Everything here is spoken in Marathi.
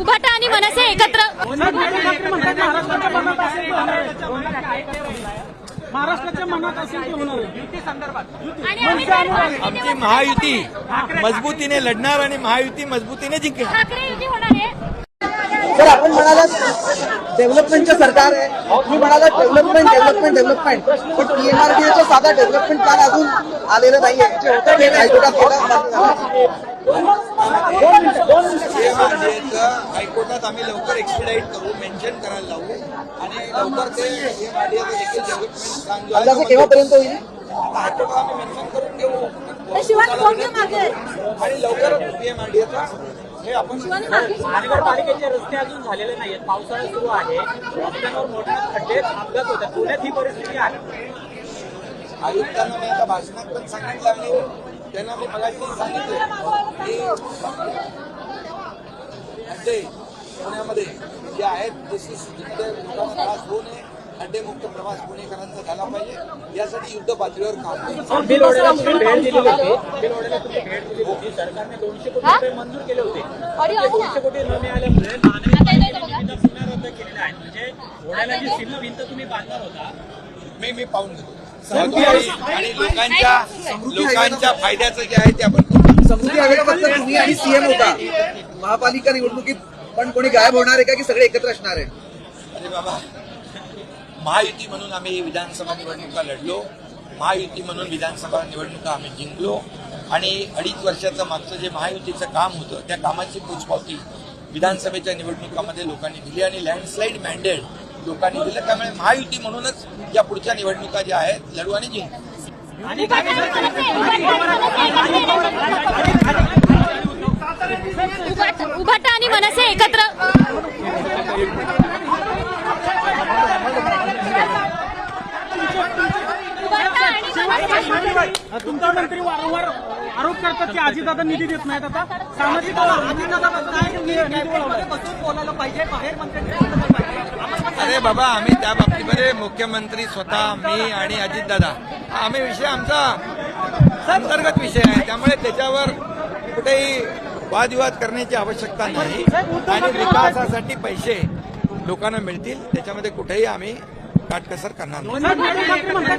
उभाटा आणि मनसे एकत्र. महाराष्ट्राच्या मनात असेल तर आमची महायुती मजबूतीने लढणार आणि महायुती मजबूतीने जिंकणार. सर आपण म्हणालात डेव्हलपमेंटचं सरकार आहे. मी म्हणाला डेव्हलपमेंट डेव्हलपमेंट डेव्हलपमेंट पण पीएमआरडीएचं साधा डेव्हलपमेंट प्लॅन अजून आलेलं नाहीये. जे होतं ते हायकोर्टात हायकोर्टात आम्ही लवकर एक्सपिडाईट करू मेन्शन करायला लावू. आणि लवकर ते केव्हापर्यंत होईल? आता हायकोर्टात आम्ही मेन्शन करून घेऊ आणि लवकर पीएमआरडीएचा हे आपण महानगरपालिकेचे रस्ते अजून झालेले नाहीत पावसाळा सुरू आहे. रस्त्यांवर मोठे खड्डे अपघात होतात. पुण्यात ही परिस्थिती आहे. आयुक्तांना मी आता भाषणात पण सांगितलं आणि त्यांना मी मला सांगितलं. की खड्डे पुण्यामध्ये जे आहेत जशी जिथे लोकांना त्रास होऊ नये खड्डेमुक्त प्रवास पुणेकरांचा झाला पाहिजे. यासाठी युद्ध पातळीवर काम तुम्ही भेट दिलेली होती. भेट दिलेली होती. सरकारने दोनशे कोटी रुपये मंजूर केले होते. ते? दोनशे कोटी न मिळाल्यामुळे पुन्हा रद्द केलेल्या आहेत म्हणजे ओढ्याला जी सीमा भिंत तुम्ही बांधणार होता मी मी पाहून घेतो. आणि आणि लोकांच्या लोकांच्या फायद्याचं जे आहे ते आपण. समृद्धी तुम्ही आणि सीएम होता. महापालिका निवडणुकीत पण कोणी गायब होणार आहे का की सगळे एकत्र असणार आहे? अरे बाबा. महायुती म्हणून आम्ही विधानसभा निवडणुका लढलो. महायुती म्हणून विधानसभा निवडणुका आम्ही जिंकलो. आणि अडीच वर्षाचं मागचं जे महायुतीचं काम होतं त्या कामाची पोचपावती विधानसभेच्या निवडणुकामध्ये लोकांनी दिली आणि लँडस्लाईड मॅन्डेट लोकांनी दिलं त्यामुळे महायुती म्हणूनच या पुढच्या निवडणुका ज्या आहेत लढू आणि जिंकू उभाटा आणि मनसे आणि मनसे एकत्र उभाटा- उभाटा आणि मनसे एकत्र उभाटा आणि मनसे तुमचा मंत्री वारंवार आरोप करतात की अजितदादा निधी देत नाहीत आता. सामाजिक अजितदादा बोलायला पाहिजे बाहेर मंत्री अरे बाबा आम्ही त्या बाबतीमध्ये मुख्यमंत्री स्वतः मी आणि अजितदादा हा आम्ही विषय आमचा अंतर्गत विषय आहे. त्यामुळे त्याच्यावर कुठेही वादविवाद करण्याची आवश्यकता नाही. आणि विकासासाठी पैसे लोकांना मिळतील. त्याच्यामध्ये कुठेही आम्ही काटकसर करणार नाही.